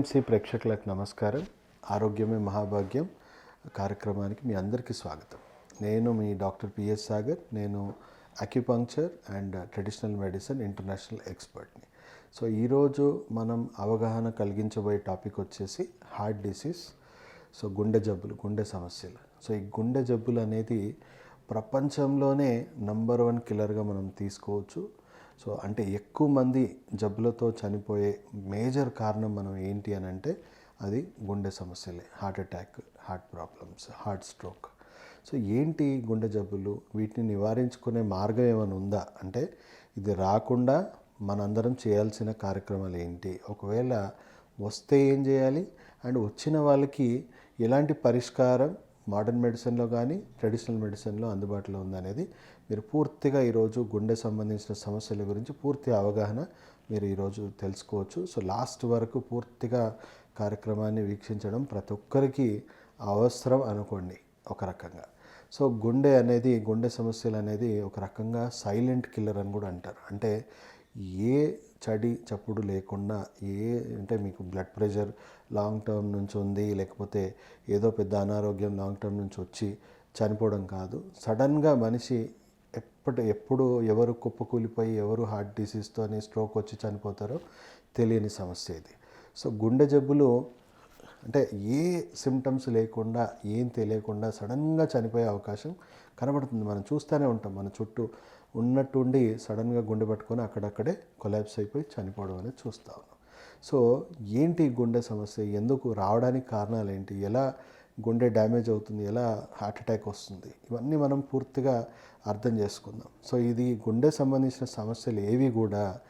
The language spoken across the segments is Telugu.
పిఎంసి ప్రేక్షకులకు నమస్కారం. ఆరోగ్యమే మహాభాగ్యం. కార్యక్రమానికి మీ అందరికీ స్వాగతం. నేను మీ డాక్టర్ పిఎస్ సాగర్. నేను acupuncture and traditional medicine international ఎక్స్పర్ట్ని so ఈరోజు మనం అవగాహన కలిగించబోయే టాపిక్ వచ్చేసి హార్ట్ డిసీజ్ సో గుండె జబ్బులు గుండె సమస్యలు. సో ఈ గుండె జబ్బులు అనేది ప్రపంచంలోనే నంబర్ వన్ కిల్లర్గా మనం తీసుకోవచ్చు. సో అంటే ఎక్కువ మంది జబ్బులతో చనిపోయే మేజర్ కారణం మనం ఏంటి అని అంటే అది గుండె సమస్యలే heart attack heart problems heart stroke. So ఏంటి గుండె జబ్బులు? వీటిని నివారించుకునే మార్గం ఏమైనా ఉందా? అంటే ఇది రాకుండా మనందరం చేయాల్సిన కార్యక్రమాలు ఏంటి? ఒకవేళ వస్తే ఏం చేయాలి? అండ్ వచ్చిన వాళ్ళకి ఎలాంటి పరిష్కారం మోడర్న్ మెడిసిన్లో కానీ ట్రెడిషనల్ మెడిసిన్లో అందుబాటులో ఉందనేది మీరు పూర్తిగా ఈరోజు గుండె సంబంధించిన సమస్యల గురించి పూర్తి అవగాహన మీరు ఈరోజు తెలుసుకోవచ్చు. సో లాస్ట్ వరకు పూర్తిగా కార్యక్రమాన్ని వీక్షించడం ప్రతి ఒక్కరికి అవసరం అనుకోండి ఒక రకంగా. సో గుండె అనేది గుండె సమస్యలు అనేది ఒక రకంగా సైలెంట్ కిల్లర్ అని కూడా అంటారు. అంటే ఏ చడి చప్పుడు లేకుండా ఏ అంటే మీకు బ్లడ్ ప్రెషర్ లాంగ్ టర్మ్ నుంచి ఉంది లేకపోతే ఏదో పెద్ద అనారోగ్యం లాంగ్ టర్మ్ నుంచి వచ్చి చనిపోవడం కాదు. సడన్గా మనిషి ఎప్పటి ఎప్పుడు ఎవరు కుప్పకూలిపోయి ఎవరు హార్ట్ డిసీజ్తో స్ట్రోక్ వచ్చి చనిపోతారో తెలియని సమస్య ఇది. సో గుండె జబ్బులు అంటే ఏ సిమ్టమ్స్ లేకుండా ఏం తెలియకుండా సడన్గా చనిపోయే అవకాశం కనబడుతుంది. మనం చూస్తూనే ఉంటాం. మన చుట్టూ ఉన్నట్టుండి సడన్గా గుండె పట్టుకొని అక్కడక్కడే కొలాబ్స్ అయిపోయి చనిపోవడం అనేది చూస్తూ ఉన్నాం. సో ఏంటి గుండె సమస్య? ఎందుకు? రావడానికి కారణాలు ఏంటి? ఎలా గుండె డ్యామేజ్ అవుతుంది? ఎలా హార్ట్ అటాక్ వస్తుంది? ఇవన్నీ మనం పూర్తిగా అర్థం చేసుకుందాం. సో ఇది గుండె సంబంధించిన సమస్యలు ఏవి కూడా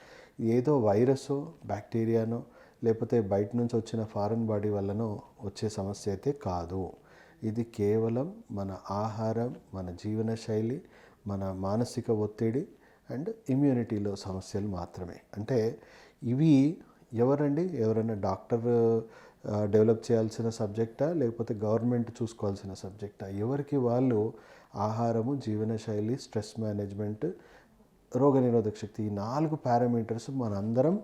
ఏదో వైరస్ బ్యాక్టీరియానో లేకపోతే బయట నుంచి వచ్చిన ఫారెన్ బాడీ వల్లనో వచ్చే సమస్య అయితే కాదు. ఇది కేవలం మన ఆహారం మన జీవన శైలి మన మానసిక ఒత్తిడి అండ్ ఇమ్యూనిటీలో సమస్యలు మాత్రమే. అంటే ఇవి ఎవరండి? ఎవరైనా డాక్టర్ డెవలప్ చేయాల్సిన సబ్జెక్టా? లేకపోతే గవర్నమెంట్ చూసుకోవాల్సిన సబ్జెక్టా? ఎవరికి వాళ్ళు ఆహారము జీవనశైలి స్ట్రెస్ మేనేజ్మెంట్ రోగనిరోధక శక్తి ఈ నాలుగు పారామీటర్స్ మనందరం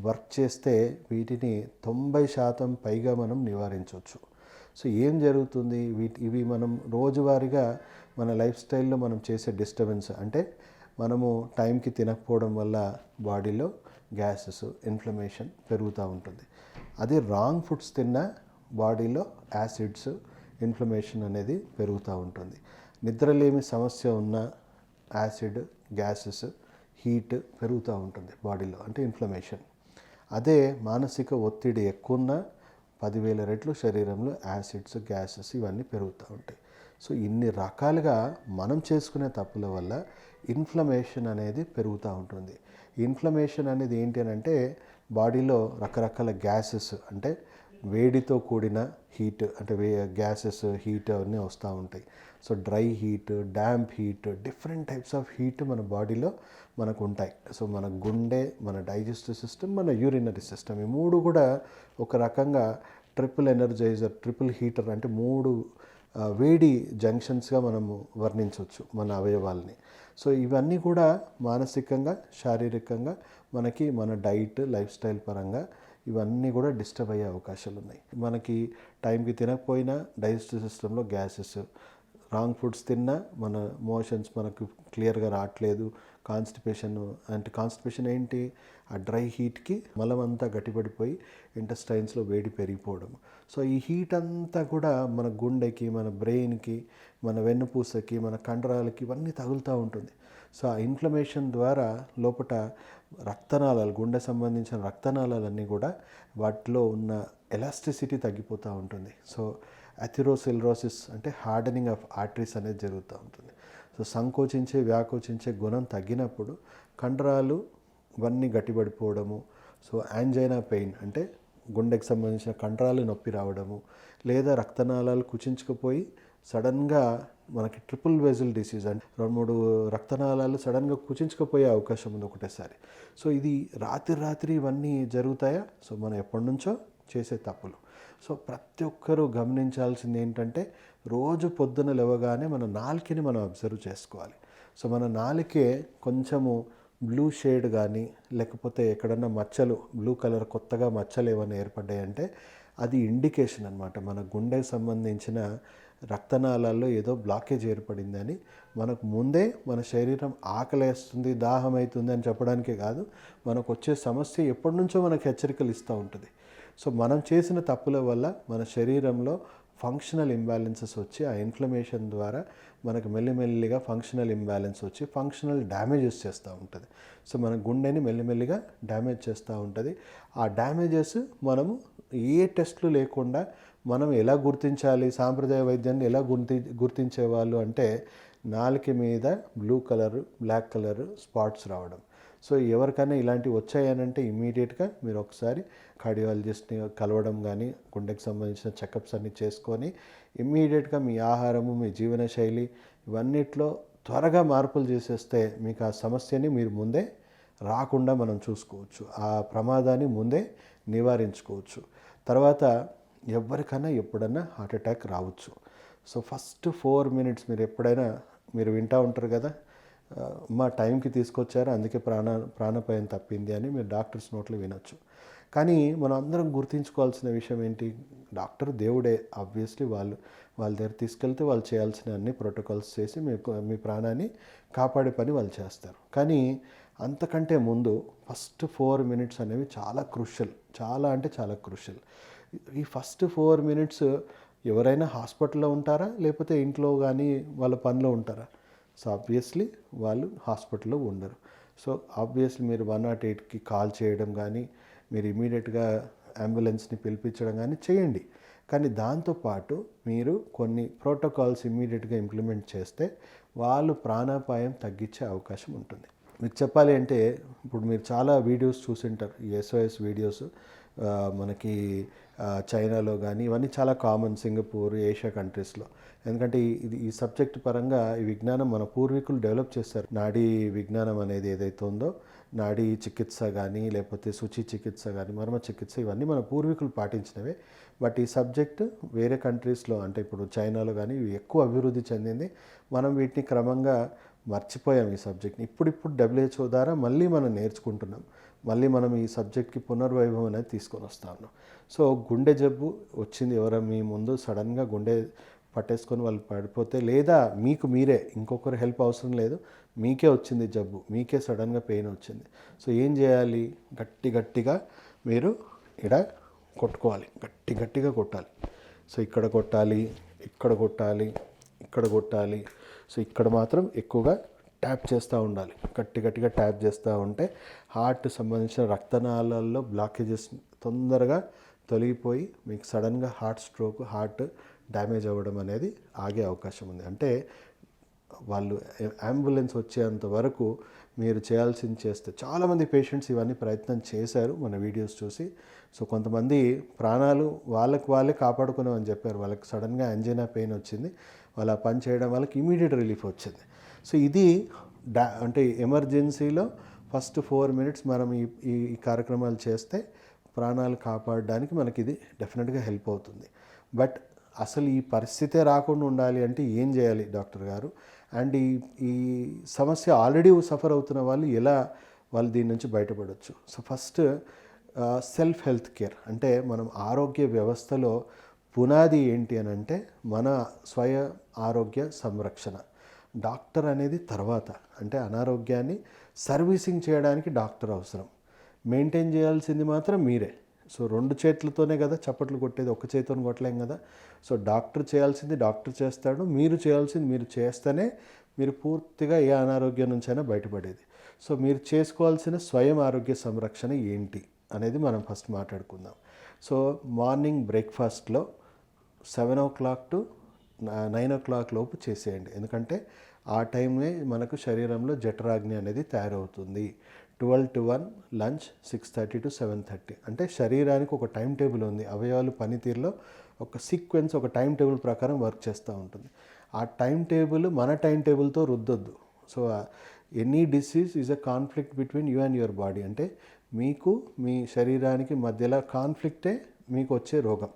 వర్క్ చేస్తే వీటిని తొంభై శాతం పైగా మనం నివారించవచ్చు. సో ఏం జరుగుతుంది? వీటి ఇవి మనం రోజువారీగా మన లైఫ్ స్టైల్లో మనం చేసే డిస్టర్బెన్స్ అంటే మనము టైంకి తినకపోవడం వల్ల బాడీలో గ్యాసెస్ ఇన్ఫ్లమేషన్ పెరుగుతూ ఉంటుంది. అదే రాంగ్ ఫుడ్స్ తిన్నా బాడీలో యాసిడ్స్ ఇన్ఫ్లమేషన్ అనేది పెరుగుతూ ఉంటుంది. నిద్రలేమి సమస్య ఉన్న యాసిడ్ గ్యాసెస్ హీట్ పెరుగుతూ ఉంటుంది బాడీలో అంటే ఇన్ఫ్లమేషన్. అదే మానసిక ఒత్తిడి ఎక్కువ ఉన్నా పదివేల రెట్లు శరీరంలో యాసిడ్స్ గ్యాసెస్ ఇవన్నీ పెరుగుతూ ఉంటాయి. సో ఇన్ని రకాలుగా మనం చేసుకునే తప్పుల వల్ల ఇన్ఫ్లమేషన్ అనేది పెరుగుతూ ఉంటుంది. ఇన్ఫ్లమేషన్ అనేది ఏంటి అని అంటే బాడీలో రకరకాల గ్యాసెస్ అంటే వేడితో కూడిన హీట్ అంటే వే గ్యాసెస్ హీట్ అవన్నీ వస్తూ ఉంటాయి. So dry heat damp heat different types of heat మన బాడీలో మనకు ఉంటాయి సో మన గుండె మన డైజెస్టివ్ సిస్టమ్ మన యూరినరీ సిస్టమ్ ఈ మూడు కూడా ఒక రకంగా ట్రిపుల్ ఎనర్జైజర్ ట్రిపుల్ హీటర్ అంటే మూడు వేడి జంక్షన్స్గా మనము వర్ణించవచ్చు మన అవయవాల్ని. సో ఇవన్నీ కూడా మానసికంగా శారీరకంగా మనకి మన డైట్ లైఫ్ స్టైల్ పరంగా ఇవన్నీ కూడా డిస్టర్బ్ అయ్యే అవకాశాలు ఉన్నాయి మనకి టైంకి తినకపోయినా డైజెస్టివ్ సిస్టంలో గ్యాసెస్ రాంగ్ ఫుడ్స్ తిన్నా మన మోషన్స్ మనకు క్లియర్గా రావట్లేదు. కాన్స్టిపేషన్ అంటే కాన్స్టిపేషన్ ఏంటి? ఆ డ్రై హీట్కి మలం అంతా గట్టిపడిపోయి ఇంటస్టైన్స్లో వేడి పెరిగిపోవడం. సో ఈ హీట్ అంతా కూడా మన గుండెకి మన బ్రెయిన్కి మన వెన్నుపూసకి మన కండరాలకి ఇవన్నీ తగులుతూ ఉంటుంది. సో ఆ ఇన్ఫ్లమేషన్ ద్వారా లోపట రక్తనాళాలు గుండె సంబంధించిన రక్తనాళాలన్నీ కూడా వాటిలో ఉన్న ఎలాస్టిసిటీ తగ్గిపోతూ ఉంటుంది. సో అథిరోసిల్రోసిస్ అంటే హార్డనింగ్ ఆఫ్ ఆర్టరీస్ అనేది జరుగుతూ ఉంటుంది. సో సంకోచించే వ్యాకోచించే గుణం తగ్గినప్పుడు కండరాలు ఇవన్నీ గట్టిపడిపోవడము సో యాంజైనా పెయిన్ అంటే గుండెకి సంబంధించిన కండరాలు నొప్పి రావడము లేదా రక్తనాళాలు కుచించుకుపోయి సడన్గా మనకి ట్రిపుల్ వెజిల్ డిసీజ్ అంటే రెండు మూడు రక్తనాళాలు సడన్గా కుచించుకుపోయే అవకాశం ఉంది ఒకటేసారి. సో ఇది రాత్రి రాత్రి ఇవన్నీ జరుగుతాయా? సో మనం ఎప్పటి నుంచో చేసే తప్పులు. సో ప్రతి ఒక్కరూ గమనించాల్సింది ఏంటంటే రోజు పొద్దున లేవగానే మన నాలుకని మనం అబ్జర్వ్ చేసుకోవాలి. సో మన నాలుకే కొంచెము బ్లూ షేడ్ కానీ లేకపోతే ఎక్కడన్నా మచ్చలు బ్లూ కలర్ కొత్తగా మచ్చలు ఏమైనా ఏర్పడ్డాయంటే అది ఇండికేషన్ అనమాట మన గుండెకి సంబంధించిన రక్తనాళాల్లో ఏదో బ్లాకేజ్ ఏర్పడిందని మనకు ముందే మన శరీరం ఆకలేస్తుంది దాహం అవుతుంది అని చెప్పడానికే కాదు మనకు వచ్చే సమస్య ఎప్పటి నుంచో మనకు హెచ్చరికలు ఇస్తూ ఉంటుంది. సో మనం చేసిన తప్పుల వల్ల మన శరీరంలో ఫంక్షనల్ ఇంబ్యాలెన్సెస్ వచ్చి ఆ ఇన్ఫ్లమేషన్ ద్వారా మనకు మెల్లిమెల్లిగా ఫంక్షనల్ ఇంబ్యాలెన్స్ వచ్చి ఫంక్షనల్ డ్యామేజెస్ చేస్తూ ఉంటుంది. సో మన గుండెని మెల్లిమెల్లిగా డ్యామేజ్ చేస్తూ ఉంటుంది. ఆ డ్యామేజెస్ మనము ఏ టెస్ట్లు లేకుండా మనం ఎలా గుర్తించాలి సాంప్రదాయ వైద్యాన్ని ఎలా గుర్తి గుర్తించేవాళ్ళు అంటే నాలుక మీద blue colour black colour spots రావడం. సో ఎవరికైనా ఇలాంటివి వచ్చాయనంటే ఇమీడియట్గా మీరు ఒకసారి కార్డియాలజిస్ట్ని కలవడం కానీ గుండెకి సంబంధించిన చెకప్స్ అన్నీ చేసుకొని ఇమ్మీడియట్గా మీ ఆహారము మీ జీవనశైలి ఇవన్నిట్లో త్వరగా మార్పులు చేసేస్తే మీకు ఆ సమస్యని మీరు ముందే రాకుండా మనం చూసుకోవచ్చు. ఆ ప్రమాదాన్ని ముందే నివారించుకోవచ్చు. తర్వాత ఎవరికైనా ఎప్పుడన్నా హార్ట్ అటాక్ రావచ్చు. సో ఫస్ట్ ఫోర్ మినిట్స్ మీరు ఎప్పుడైనా మీరు వింటూ ఉంటారు కదా మా టైంకి తీసుకొచ్చారు అందుకే ప్రాణ ప్రాణపాయం తప్పింది అని మీరు డాక్టర్స్ నోట్లో వినొచ్చు. కానీ మనం అందరం గుర్తించుకోవాల్సిన విషయం ఏంటి? డాక్టర్ దేవుడే ఆబ్వియస్లీ వాళ్ళు వాళ్ళ దగ్గర తీసుకెళ్తే వాళ్ళు చేయాల్సిన అన్ని ప్రోటోకాల్స్ చేసి మీ మీ ప్రాణాన్ని కాపాడే పని వాళ్ళు చేస్తారు. కానీ అంతకంటే ముందు ఫస్ట్ ఫోర్ మినిట్స్ అనేవి చాలా క్రుషల్ చాలా అంటే చాలా క్రుషల్ ఈ ఫస్ట్ ఫోర్ మినిట్స్ ఎవరైనా హాస్పిటల్లో ఉంటారా? లేకపోతే ఇంట్లో కానీ వాళ్ళ పనిలో ఉంటారా? సో ఆబ్వియస్లీ వాళ్ళు హాస్పిటల్లో ఉండరు. సో ఆబ్వియస్లీ మీరు వన్ నాట్ ఎయిట్కి కాల్ చేయడం కానీ మీరు ఇమీడియట్గా అంబులెన్స్ని పిలిపించడం కానీ చేయండి. కానీ దాంతోపాటు మీరు కొన్ని ప్రోటోకాల్స్ ఇమీడియట్గా ఇంప్లిమెంట్ చేస్తే వాళ్ళు ప్రాణాపాయం తగ్గించే అవకాశం ఉంటుంది. మీకు చెప్పాలి అంటే ఇప్పుడు మీరు చాలా వీడియోస్ చూసింటారు ఈ ఎస్ఓఎస్ వీడియోస్ మనకి చైనాలో కానీ ఇవన్నీ చాలా కామన్ సింగపూర్ ఏషియా కంట్రీస్లో. ఎందుకంటే ఇది ఈ సబ్జెక్ట్ పరంగా ఈ విజ్ఞానం మన పూర్వీకులు డెవలప్ చేస్తారు నాడీ విజ్ఞానం అనేది ఏదైతే ఉందో నాడీ చికిత్స కానీ లేకపోతే శుచి చికిత్స కానీ మర్మ చికిత్స ఇవన్నీ మన పూర్వీకులు పాటించినవే. బట్ ఈ సబ్జెక్ట్ వేరే కంట్రీస్లో అంటే ఇప్పుడు చైనాలో కానీ ఇవి ఎక్కువ అభివృద్ధి చెందింది. మనం వీటిని క్రమంగా మర్చిపోయాం ఈ సబ్జెక్ట్ని. ఇప్పుడిప్పుడు డబ్ల్యూహెచ్ఓ ద్వారా మళ్ళీ మనం నేర్చుకుంటున్నాం. మళ్ళీ మనం ఈ సబ్జెక్ట్కి పునర్వైభవం అనేది తీసుకొని వస్తాను సో గుండె జబ్బు వచ్చింది. ఎవరో మీ ముందు సడన్గా గుండె పట్టేసుకొని వాళ్ళు పడిపోతే లేదా మీకు మీరే ఇంకొకరు హెల్ప్ అవసరం లేదు. మీకే వచ్చింది జబ్బు. మీకే సడన్గా పెయిన్ వచ్చింది. సో ఏం చేయాలి? గట్టి గట్టిగా మీరు ఇడ కొట్టుకోవాలి. గట్టి గట్టిగా కొట్టాలి. సో ఇక్కడ కొట్టాలి ఇక్కడ కొట్టాలి ఇక్కడ కొట్టాలి. సో ఇక్కడ మాత్రం ఎక్కువగా ట్యాప్ చేస్తూ ఉండాలి. గట్టి గట్టిగా ట్యాప్ చేస్తూ ఉంటే హార్ట్ సంబంధించిన రక్తనాళాల్లో బ్లాకేజెస్ తొందరగా తొలగిపోయి మీకు సడన్గా హార్ట్ స్ట్రోక్ హార్ట్ డ్యామేజ్ అవ్వడం అనేది ఆగే అవకాశం ఉంది. అంటే వాళ్ళు అంబులెన్స్ వచ్చేంత వరకు మీరు చేయాల్సింది చేస్తే చాలామంది పేషెంట్స్ ఇవన్నీ ప్రయత్నం చేశారు మన వీడియోస్ చూసి. సో కొంతమంది ప్రాణాలు వాళ్ళకి వాళ్ళే కాపాడుకున్నామని చెప్పారు. వాళ్ళకి సడన్గా అంజైనా పెయిన్ వచ్చింది. వాళ్ళు ఆ పని చేయడం వాళ్ళకి ఇమీడియట్ రిలీఫ్ వచ్చింది. సో ఇది డా అంటే ఎమర్జెన్సీలో ఫస్ట్ ఫోర్ మినిట్స్ మనం ఈ ఈ ఈ కార్యక్రమాలు చేస్తే ప్రాణాలు కాపాడడానికి మనకి ఇది డెఫినెట్గా హెల్ప్ అవుతుంది. బట్ అసలు ఈ పరిస్థితే రాకుండా ఉండాలి అంటే ఏం చేయాలి డాక్టర్ గారు? అండ్ ఈ ఈ సమస్య ఆల్రెడీ సఫర్ అవుతున్న వాళ్ళు ఎలా వాళ్ళు దీని నుంచి బయటపడవచ్చు so first self health care అంటే మనం ఆరోగ్య వ్యవస్థలో పునాది ఏంటి అని అంటే మన స్వయ ఆరోగ్య సంరక్షణ. డాక్టర్ అనేది తర్వాత. అంటే అనారోగ్యాన్ని సర్వీసింగ్ చేయడానికి డాక్టర్ అవసరం. మెయింటైన్ చేయాల్సింది మాత్రం మీరే. సో రెండు చేతులతోనే కదా చప్పట్లు కొట్టేది ఒక చేతితో కొట్టలేం కదా. సో డాక్టర్ చేయాల్సింది డాక్టర్ చేస్తాడు. మీరు చేయాల్సింది మీరు చేస్తేనే మీరు పూర్తిగా ఏ అనారోగ్యం నుంచైనా బయటపడేది. సో మీరు చేసుకోవాల్సిన స్వయం ఆరోగ్య సంరక్షణ ఏంటి అనేది మనం ఫస్ట్ మాట్లాడుకుందాం. సో మార్నింగ్ బ్రేక్ఫాస్ట్లో seven o'clock to nine o'clock లోపు చేసేయండి. ఎందుకంటే ఆ టైమే మనకు శరీరంలో జఠరాగ్ని అనేది తయారవుతుంది. Twelve to one lunch six thirty to seven thirty. అంటే శరీరానికి ఒక టైం టేబుల్ ఉంది. అవయవాలు పనితీరులో ఒక సీక్వెన్స్ ఒక టైం టేబుల్ ప్రకారం వర్క్ చేస్తూ ఉంటుంది. ఆ టైం టేబుల్ మన టైం టేబుల్తో రుద్దొద్దు. So any disease is a conflict between you and your body. అంటే మీకు మీ శరీరానికి మధ్యలో కాన్ఫ్లిక్టే మీకు వచ్చే రోగం.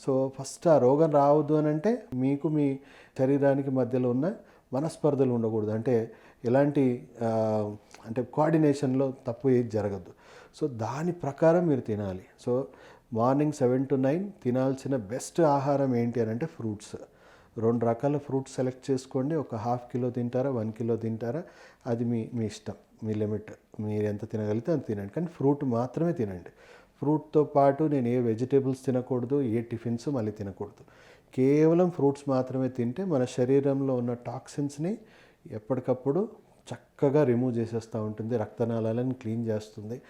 సో ఫస్ట్ ఆ రోగం రావద్దు అని అంటే మీకు మీ శరీరానికి మధ్యలో ఉన్న మనస్పర్ధలు ఉండకూడదు. అంటే ఎలాంటి అంటే కోఆర్డినేషన్లో తప్పు ఏది జరగద్దు. సో దాని ప్రకారం మీరు తినాలి. So morning seven to nine తినాల్సిన best ఆహారం ఏంటి అని అంటే ఫ్రూట్స్. రెండు రకాల ఫ్రూట్స్ సెలెక్ట్ చేసుకోండి. ఒక హాఫ్ కిలో తింటారా వన్ కిలో తింటారా అది మీ మీ ఇష్టం మీ లిమిట్. మీరు ఎంత తినగలిగితే అంత తినండి. కానీ ఫ్రూట్ మాత్రమే తినండి. ఫ్రూట్తో పాటు నేను ఏ వెజిటేబుల్స్ తినకూడదు ఏ టిఫిన్స్ మళ్ళీ తినకూడదు. కేవలం ఫ్రూట్స్ మాత్రమే తింటే మన శరీరంలో ఉన్న టాక్సిన్స్ని ఎప్పటికప్పుడు చక్కగా రిమూవ్ చేసేస్తూ ఉంటుంది రక్తనాళాలను క్లీన్ చేస్తుంది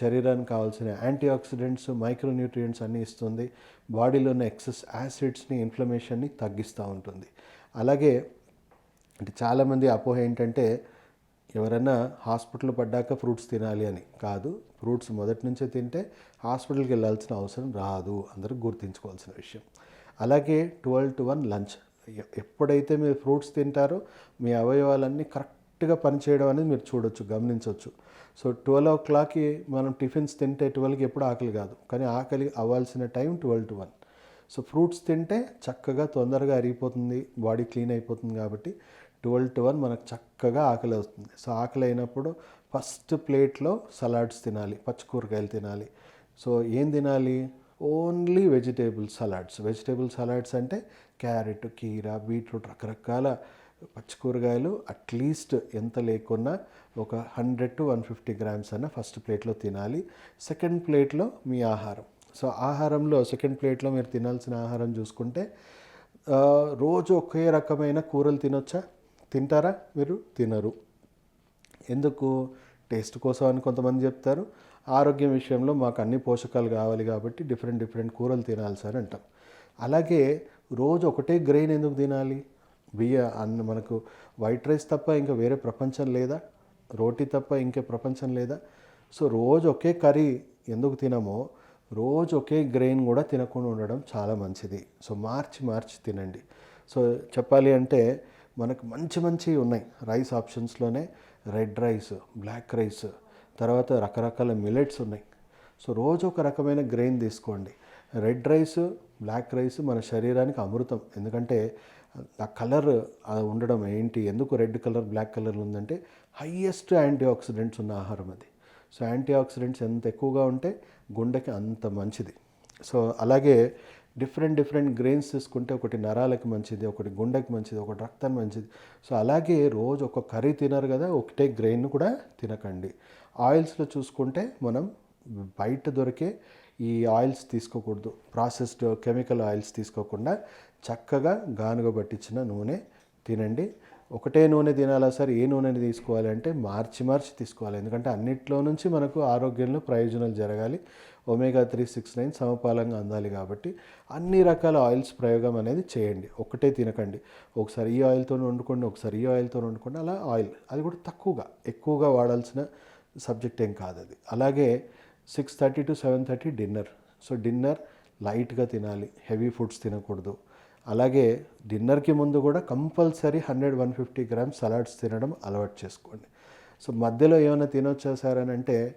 శరీరానికి కావాల్సిన యాంటీ ఆక్సిడెంట్స్ మైక్రోన్యూట్రియంట్స్ అన్నీ ఇస్తుంది బాడీలో ఉన్న ఎక్సెస్ యాసిడ్స్ని ఇన్ఫ్లమేషన్ని తగ్గిస్తూ ఉంటుంది. అలాగే అంటే చాలామంది అపోహ ఏంటంటే ఎవరైనా హాస్పిటల్ పడ్డాక ఫ్రూట్స్ తినాలి అని కాదు ఫ్రూట్స్ మొదటి నుంచే తింటే హాస్పిటల్కి వెళ్ళాల్సిన అవసరం రాదు అందరూ గుర్తుంచుకోవాల్సిన విషయం. అలాగే ట్వెల్వ్ టు వన్ లంచ్. ఎప్పుడైతే మీరు ఫ్రూట్స్ తింటారో మీ అవయవాలన్నీ కరెక్ట్గా పనిచేయడం అనేది మీరు చూడొచ్చు గమనించవచ్చు సో ట్వెల్వ్ ఓ క్లాక్కి మనం టిఫిన్స్ తింటే ట్వెల్వ్కి ఎప్పుడు ఆకలి కాదు కానీ ఆకలి అవ్వాల్సిన time twelve to one. So fruits తింటే చక్కగా తొందరగా అరిగిపోతుంది బాడీ క్లీన్ అయిపోతుంది కాబట్టి ట్వెల్వ్ టు వన్ మనకు చక్కగా ఆకలి అవుతుంది. సో ఆకలి అయినప్పుడు ఫస్ట్ ప్లేట్లో సలాడ్స్ తినాలి పచ్చికూరగాయలు తినాలి. సో ఏం తినాలి? Only vegetable salads. Vegetable salads అంటే క్యారెట్ కీర బీట్రూట్ రకరకాల పచ్చికూరగాయలు అట్లీస్ట్ ఎంత లేకున్నా ఒక hundred to one fifty grams అన్న ఫస్ట్ ప్లేట్లో తినాలి. సెకండ్ ప్లేట్లో మీ ఆహారం. సో ఆహారంలో సెకండ్ ప్లేట్లో మీరు తినాల్సిన ఆహారం చూసుకుంటే రోజు ఒకే రకమైన కూరలు తినొచ్చా? తింటారా మీరు? తినరు. ఎందుకు? టేస్ట్ కోసం అని కొంతమంది చెప్తారు. ఆరోగ్యం విషయంలో మాకు అన్ని పోషకాలు కావాలి కాబట్టి డిఫరెంట్ డిఫరెంట్ కూరలు తినాలి సార్ అంటాం. అలాగే రోజు ఒకటే గ్రెయిన్ ఎందుకు తినాలి? బియ్య అన్న మనకు వైట్ రైస్ తప్ప ఇంకా వేరే ప్రపంచం లేదా? రోటీ తప్ప ఇంకే ప్రపంచం లేదా? సో రోజు ఒకే కర్రీ ఎందుకు తినమో రోజు ఒకే గ్రెయిన్ కూడా తినకుండా ఉండడం చాలా మంచిది. సో మార్చి మార్చి తినండి. సో చెప్పాలి అంటే మనకు మంచి మంచి ఉన్నాయి రైస్ ఆప్షన్స్లోనే రెడ్ రైస్ బ్లాక్ రైస్ తర్వాత రకరకాల మిలెట్స్ ఉన్నాయి. సో రోజు ఒక రకమైన గ్రెయిన్ తీసుకోండి. రెడ్ రైస్ బ్లాక్ రైస్ మన శరీరానికి అమృతం. ఎందుకంటే ఆ కలర్ ఉండడం ఏంటి ఎందుకు రెడ్ కలర్ బ్లాక్ కలర్ ఉందంటే హయ్యెస్ట్ యాంటీ ఆక్సిడెంట్స్ ఉన్న ఆహారం అది. సో యాంటీ ఆక్సిడెంట్స్ ఎంత ఎక్కువగా ఉంటే గుండెకి అంత మంచిది. సో అలాగే డిఫరెంట్ డిఫరెంట్ గ్రెయిన్స్ తీసుకుంటే ఒకటి నరాలకు మంచిది ఒకటి గుండెకి మంచిది ఒకటి రక్తానికి మంచిది. సో అలాగే రోజు ఒక కర్రీ తినరు కదా ఒకటే గ్రెయిన్ కూడా తినకండి. ఆయిల్స్లో చూసుకుంటే మనం బయట దొరికే ఈ ఆయిల్స్ తీసుకోకూడదు. ప్రాసెస్డ్ కెమికల్ ఆయిల్స్ తీసుకోకుండా చక్కగా గానుగ పట్టించిన నూనె తినండి. ఒకటే నూనె తినాలా సార్? ఏ నూనెని తీసుకోవాలి అంటే మార్చి మార్చి తీసుకోవాలి. ఎందుకంటే అన్నిట్లో నుంచి మనకు ఆరోగ్యంలో ప్రయోజనాలు జరగాలి. ఒమేగా త్రీ సిక్స్ నైన్ సమపాలంగా అందాలి కాబట్టి అన్ని రకాల ఆయిల్స్ ప్రయోగం అనేది చేయండి. ఒకటే తినకండి. ఒకసారి ఈ ఆయిల్తో వండుకోండి ఒకసారి ఈ ఆయిల్తో వండుకోండి అలా ఆయిల్ అది కూడా తక్కువగా ఎక్కువగా వాడాల్సిన సబ్జెక్ట్ ఏం కాదు అది. అలాగే six thirty to seven thirty dinner so dinner లైట్గా తినాలి హెవీ ఫుడ్స్ తినకూడదు. అలాగే డిన్నర్కి ముందు కూడా compulsory hundred one fifty grams salads తినడం అలవాటు చేసుకోండి. సో మధ్యలో ఏమైనా తినొచ్చా అంటే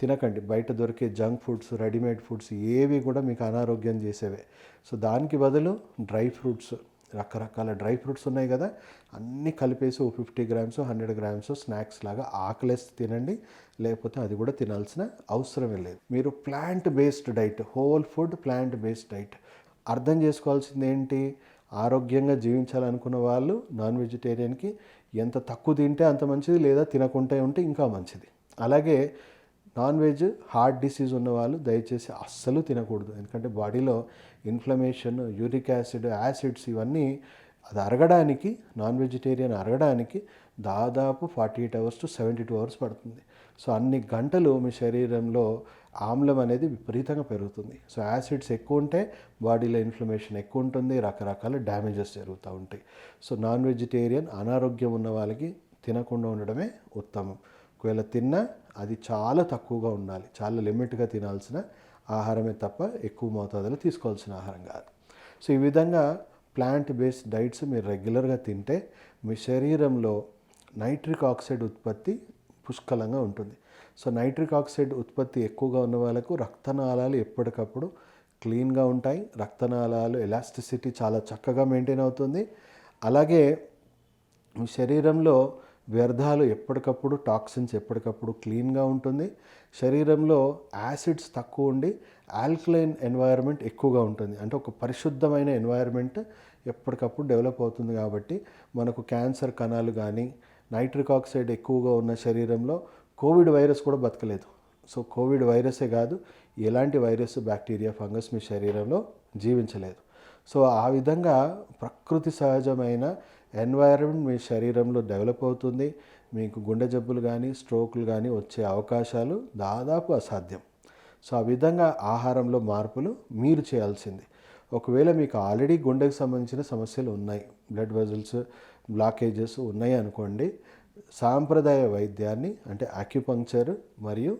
తినకండి. బయట దొరికే జంక్ ఫుడ్స్ రెడీమేడ్ ఫుడ్స్ ఏవి కూడా మీకు అనారోగ్యం చేసేవే. సో దానికి బదులు డ్రై ఫ్రూట్స్ రకరకాల డ్రై ఫ్రూట్స్ ఉన్నాయి కదా అన్నీ కలిపేసి ఓ fifty grams hundred grams snacks లాగా ఆకలేసి తినండి. లేకపోతే అది కూడా తినాల్సిన అవసరమే లేదు. మీరు plant based diet whole food plant based diet. అర్థం చేసుకోవాల్సింది ఏంటి? ఆరోగ్యంగా జీవించాలనుకున్న వాళ్ళు నాన్ వెజిటేరియన్కి ఎంత తక్కువ తింటే అంత మంచిది లేదా తినకుంటే ఉంటే ఇంకా మంచిది. అలాగే నాన్ వెజ్ హార్ట్ డిసీజ్ ఉన్నవాళ్ళు దయచేసి అస్సలు తినకూడదు. ఎందుకంటే బాడీలో ఇన్ఫ్లమేషన్ యూరిక్ యాసిడ్ యాసిడ్స్ ఇవన్నీ అది అరగడానికి నాన్ వెజిటేరియన్ అరగడానికి దాదాపు forty eight hours to seventy two hours పడుతుంది. సో అన్ని గంటలు మీ శరీరంలో ఆమ్లం అనేది విపరీతంగా పెరుగుతుంది. సో యాసిడ్స్ ఎక్కువ ఉంటే బాడీలో ఇన్ఫ్లమేషన్ ఎక్కువ ఉంటుంది రకరకాల డ్యామేజెస్ జరుగుతూ ఉంటాయి. సో నాన్ వెజిటేరియన్ అనారోగ్యం ఉన్న వాళ్ళకి తినకుండా ఉండడమే ఉత్తమం. ఒకవేళ తిన్నా అది చాలా తక్కువగా ఉండాలి. చాలా లిమిట్గా తినాల్సిన ఆహారమే తప్ప ఎక్కువ మోతాదులో తీసుకోవాల్సిన ఆహారం కాదు. సో ఈ విధంగా ప్లాంట్ బేస్డ్ డైట్స్ మీరు రెగ్యులర్గా తింటే మీ శరీరంలో నైట్రిక్ ఆక్సైడ్ ఉత్పత్తి పుష్కలంగా ఉంటుంది. సో నైట్రిక్ ఆక్సైడ్ ఉత్పత్తి ఎక్కువగా ఉన్న వాళ్ళకు రక్తనాళాలు ఎప్పటికప్పుడు క్లీన్గా ఉంటాయి. రక్తనాళాలు ఎలాస్టిసిటీ చాలా చక్కగా మెయింటైన్ అవుతుంది. అలాగే మీ శరీరంలో వ్యర్థాలు ఎప్పటికప్పుడు టాక్సిన్స్ ఎప్పటికప్పుడు క్లీన్గా ఉంటుంది. శరీరంలో యాసిడ్స్ తక్కువ ఉండి ఆల్కలైన్ ఎన్వైర్న్మెంట్ ఎక్కువగా ఉంటుంది. అంటే ఒక పరిశుద్ధమైన ఎన్వైర్న్మెంట్ ఎప్పటికప్పుడు డెవలప్ అవుతుంది కాబట్టి మనకు క్యాన్సర్ కణాలు కానీ నైట్రిక్ ఆక్సైడ్ ఎక్కువగా ఉన్న శరీరంలో కోవిడ్ వైరస్ కూడా బతకలేదు. సో కోవిడ్ వైరసే కాదు ఎలాంటి వైరస్ బ్యాక్టీరియా ఫంగస్ మీ శరీరంలో జీవించలేదు. సో ఆ విధంగా ప్రకృతి సహజమైన ఎన్వైరన్మెంట్ మీ శరీరంలో డెవలప్ అవుతుంది. మీకు గుండె జబ్బులు కానీ స్ట్రోకులు కానీ వచ్చే అవకాశాలు దాదాపు అసాధ్యం. సో ఆ విధంగా ఆహారంలో మార్పులు మీరు చేయాల్సింది. ఒకవేళ మీకు ఆల్రెడీ గుండెకు సంబంధించిన సమస్యలు ఉన్నాయి బ్లడ్ వెజల్స్ బ్లాకేజెస్ ఉన్నాయి అనుకోండి సాంప్రదాయ వైద్యాన్ని అంటే అక్యుపంక్చర్ మరియు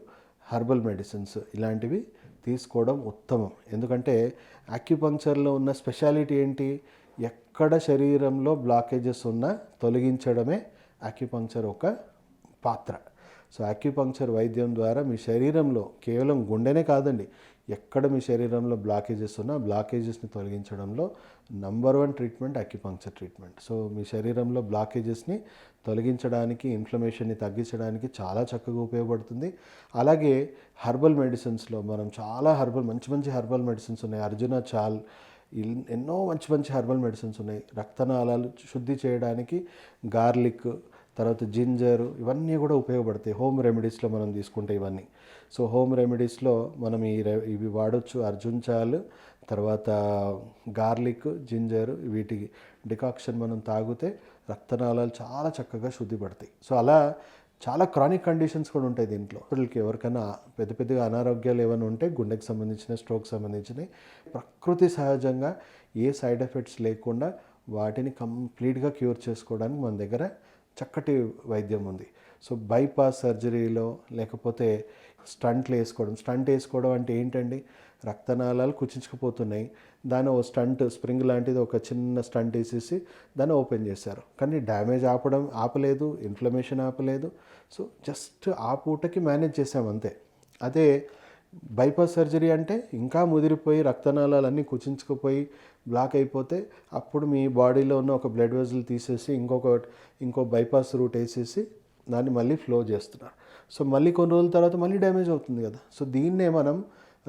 హర్బల్ మెడిసిన్స్ ఇలాంటివి తీసుకోవడం ఉత్తమం. ఎందుకంటే అక్యుపంక్చర్లో ఉన్న స్పెషాలిటీ ఏంటి? ఎక్కడ శరీరంలో బ్లాకేజెస్ ఉన్నా తొలగించడమే అక్యుపంక్చర్ ఒక పాత్ర. సో అక్యుపంక్చర్ వైద్యం ద్వారా మీ శరీరంలో కేవలం గుండెనే కాదండి ఎక్కడ మీ శరీరంలో బ్లాకేజెస్ ఉన్నా బ్లాకేజెస్ని తొలగించడంలో number one treatment acupuncture treatment so మీ శరీరంలో బ్లాకేజెస్ని తొలగించడానికి ఇన్ఫ్లమేషన్ని తగ్గించడానికి చాలా చక్కగా ఉపయోగపడుతుంది. అలాగే హర్బల్ మెడిసిన్స్లో మనం చాలా హర్బల్ మంచి మంచి హర్బల్ మెడిసిన్స్ ఉన్నాయి. అర్జున చాల్ ఎన్నో మంచి మంచి హెర్బల్ మెడిసిన్స్ ఉన్నాయి. రక్తనాళాలు శుద్ధి చేయడానికి గార్లిక్ తర్వాత జింజర్ ఇవన్నీ కూడా ఉపయోగపడతాయి. హోమ్ రెమెడీస్లో మనం తీసుకుంటే ఇవన్నీ. సో హోమ్ రెమెడీస్లో మనం ఈ రె- ఇవి వాడొచ్చు. అర్జున్ చాల్ తర్వాత గార్లిక్ జింజర్ వీటికి డికాక్షన్ మనం తాగితే రక్తనాళాలు చాలా చక్కగా శుద్ధి పడతాయి. సో అలా చాలా క్రానిక్ కండిషన్స్ కూడా ఉంటాయి దీంట్లో. హాస్పిటల్కి ఎవరికైనా పెద్ద పెద్దగా అనారోగ్యాలు ఏమైనా ఉంటే గుండెకి సంబంధించిన స్ట్రోక్ సంబంధించినవి ప్రకృతి సహజంగా ఏ సైడ్ ఎఫెక్ట్స్ లేకుండా వాటిని కంప్లీట్గా క్యూర్ చేసుకోవడానికి మన దగ్గర చక్కటి వైద్యం ఉంది. సో బైపాస్ సర్జరీలో లేకపోతే స్టంట్లు వేసుకోవడం. స్టంట్ వేసుకోవడం అంటే ఏంటండి? రక్తనాళాలు కుచించుకుపోతున్నాయి. దాని ఓ స్టంట్ స్ప్రింగ్ లాంటిది ఒక చిన్న స్టంట్ వేసేసి దాన్ని ఓపెన్ చేశారు. కానీ డ్యామేజ్ ఆపడం ఆపలేదు ఇన్ఫ్లమేషన్ ఆపలేదు. సో జస్ట్ ఆ పూటకి మేనేజ్ చేసాం అంతే. అదే బైపాస్ సర్జరీ అంటే ఇంకా ముదిరిపోయి రక్తనాళాలన్నీ కుచించుకుపోయి బ్లాక్ అయిపోతే అప్పుడు మీ బాడీలో ఉన్న ఒక బ్లడ్ వెజల్ తీసేసి ఇంకొక ఇంకో బైపాస్ రూట్ వేసేసి దాన్ని మళ్ళీ ఫ్లో చేస్తున్నారు. సో మళ్ళీ కొన్ని రోజుల తర్వాత మళ్ళీ డ్యామేజ్ అవుతుంది కదా. సో దీన్నే మనం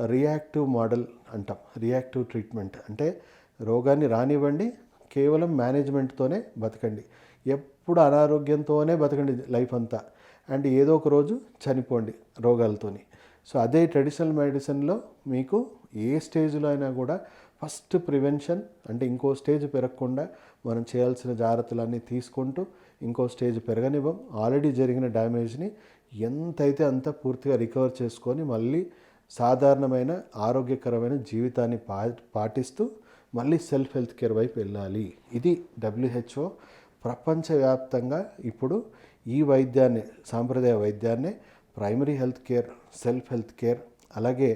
రియాక్టివ్ మోడల్ అంటాం. Reactive treatment. అంటే రోగాన్ని రానివ్వండి కేవలం మేనేజ్మెంట్తోనే బతకండి. ఎప్పుడు అనారోగ్యంతోనే బతకండి లైఫ్ అంతా. అండ్ ఏదో ఒక రోజు చనిపోండి రోగాలతోని. సో అదే ట్రెడిషనల్ మెడిసిన్లో మీకు ఏ స్టేజ్లో అయినా కూడా ఫస్ట్ ప్రివెన్షన్ అంటే ఇంకో స్టేజ్ పెరగకుండా మనం చేయాల్సిన జాగ్రత్తలన్నీ తీసుకుంటూ ఇంకో స్టేజ్ పెరగనివ్వం. ఆల్రెడీ జరిగిన డ్యామేజ్ని ఎంతైతే అంత పూర్తిగా రికవర్ చేసుకొని మళ్ళీ సాధారణమైన ఆరోగ్యకరమైన జీవితాన్ని పా పాటిస్తూ మళ్ళీ సెల్ఫ్ హెల్త్ కేర్ వైపు వెళ్ళాలి. ఇది డబ్ల్యూహెచ్ఓ ప్రపంచవ్యాప్తంగా ఇప్పుడు ఈ వైద్యాన్ని సాంప్రదాయ వైద్యాన్నే primary health care self health care అలాగే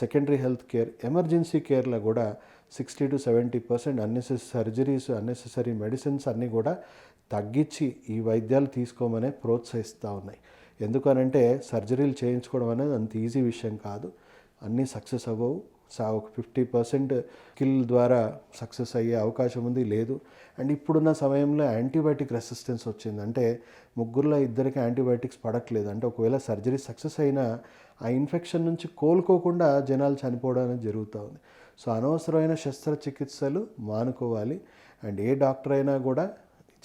సెకండరీ హెల్త్ కేర్ ఎమర్జెన్సీ కేర్లో కూడా sixty to seventy percent unnecessary surgeries unnecessary medicines అన్నీ కూడా తగ్గించి ఈ వైద్యాలు తీసుకోమనే ప్రోత్సహిస్తూ ఉన్నాయి. ఎందుకనంటే సర్జరీలు చేయించుకోవడం అనేది అంత ఈజీ విషయం కాదు. అన్నీ సక్సెస్ అవ్వవు. సా ఒక ఫిఫ్టీ పర్సెంట్ కిల్ ద్వారా సక్సెస్ అయ్యే అవకాశం ఉంది లేదు. అండ్ ఇప్పుడున్న సమయంలో యాంటీబయాటిక్ రెసిస్టెన్స్ వచ్చింది. అంటే ముగ్గురులో ఇద్దరికి యాంటీబయాటిక్స్ పడట్లేదు. అంటే ఒకవేళ సర్జరీ సక్సెస్ అయినా ఆ ఇన్ఫెక్షన్ నుంచి కోలుకోకుండా జనాలు చనిపోవడం అనేది జరుగుతూ ఉంది. సో అనవసరమైన శస్త్రచికిత్సలు మానుకోవాలి. అండ్ ఏ డాక్టర్ అయినా కూడా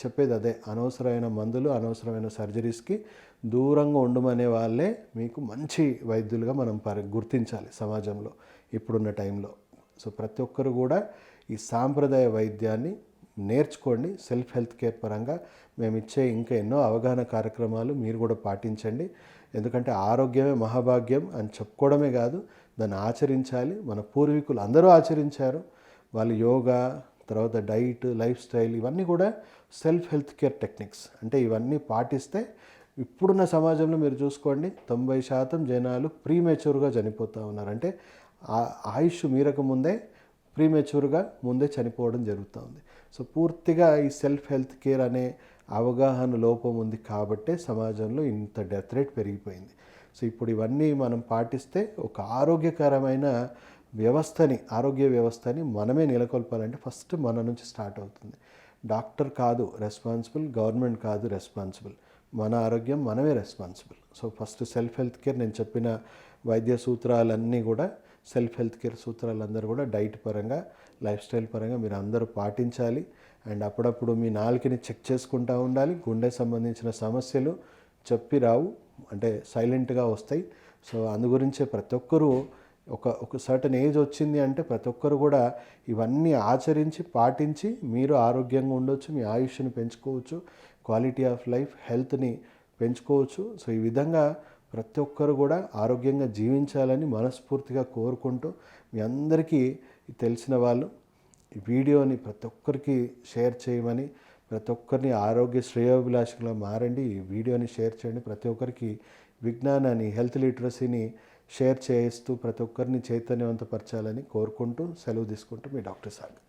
చెప్పేది అదే. అనవసరమైన మందులు అనవసరమైన సర్జరీస్కి దూరంగా ఉండమనే వాళ్ళే మీకు మంచి వైద్యులుగా మనం పరి గుర్తించాలి సమాజంలో ఇప్పుడున్న టైంలో. సో ప్రతి ఒక్కరు కూడా ఈ సాంప్రదాయ వైద్యాన్ని నేర్చుకోండి. సెల్ఫ్ హెల్త్ కేర్ పరంగా మేము ఇచ్చే ఇంకా ఎన్నో అవగాహన కార్యక్రమాలు మీరు కూడా పాటించండి. ఎందుకంటే ఆరోగ్యమే మహాభాగ్యం అని చెప్పుకోవడమే కాదు దాన్ని ఆచరించాలి. మన పూర్వీకులు అందరూ ఆచరించారు. వాళ్ళు యోగా తర్వాత డైట్ లైఫ్ స్టైల్ ఇవన్నీ కూడా సెల్ఫ్ హెల్త్ కేర్ టెక్నిక్స్. అంటే ఇవన్నీ పాటిస్తే ఇప్పుడున్న సమాజంలో మీరు చూసుకోండి తొంభై శాతం జనాలు ప్రీమెచ్యూర్గా చనిపోతూ ఉన్నారు. అంటే ఆయుష్ మీరక ముందే ప్రీమెచ్యూర్గా ముందే చనిపోవడం జరుగుతూ ఉంది. సో పూర్తిగా ఈ సెల్ఫ్ హెల్త్ కేర్ అనే అవగాహన లోపం ఉంది కాబట్టే సమాజంలో ఇంత డెత్ రేట్ పెరిగిపోయింది. సో ఇప్పుడు ఇవన్నీ మనం పాటిస్తే ఒక ఆరోగ్యకరమైన వ్యవస్థని ఆరోగ్య వ్యవస్థని మనమే నెలకొల్పాలంటే ఫస్ట్ మన నుంచి స్టార్ట్ అవుతుంది. డాక్టర్ కాదు రెస్పాన్సిబుల్ గవర్నమెంట్ కాదు రెస్పాన్సిబుల్. మన ఆరోగ్యం మనమే responsible so first self health care నేను చెప్పిన వైద్య సూత్రాలన్నీ కూడా సెల్ఫ్ హెల్త్ కేర్ సూత్రాలందరూ కూడా డైట్ పరంగా లైఫ్ స్టైల్ పరంగా మీరు అందరూ పాటించాలి. అండ్ అప్పుడప్పుడు మీ నాలుకని చెక్ చేసుకుంటూ ఉండాలి. గుండె సంబంధించిన సమస్యలు చెప్పి రావు. అంటే సైలెంట్గా వస్తాయి. సో అందు గురించే ప్రతి ఒక్కరూ ఒక ఒక సర్టన్ ఏజ్ వచ్చింది అంటే ప్రతి ఒక్కరు కూడా ఇవన్నీ ఆచరించి పాటించి మీరు ఆరోగ్యంగా ఉండొచ్చు మీ ఆయుష్ని పెంచుకోవచ్చు క్వాలిటీ ఆఫ్ లైఫ్ హెల్త్ని పెంచుకోవచ్చు. సో ఈ విధంగా ప్రతి ఒక్కరు కూడా ఆరోగ్యంగా జీవించాలని మనస్ఫూర్తిగా కోరుకుంటూ మీ అందరికీ తెలిసిన వాళ్ళు ఈ వీడియోని ప్రతి ఒక్కరికి షేర్ చేయమని ప్రతి ఒక్కరిని ఆరోగ్య శ్రేయోభిలాషిగా మారండి. ఈ వీడియోని షేర్ చేయండి. ప్రతి ఒక్కరికి విజ్ఞానాన్ని హెల్త్ లిటరసీని షేర్ చేయిస్తూ ప్రతి ఒక్కరిని చైతన్యవంతపరచాలని కోరుకుంటూ సెలవు తీసుకుంటూ మీ డాక్టర్ సాగర్.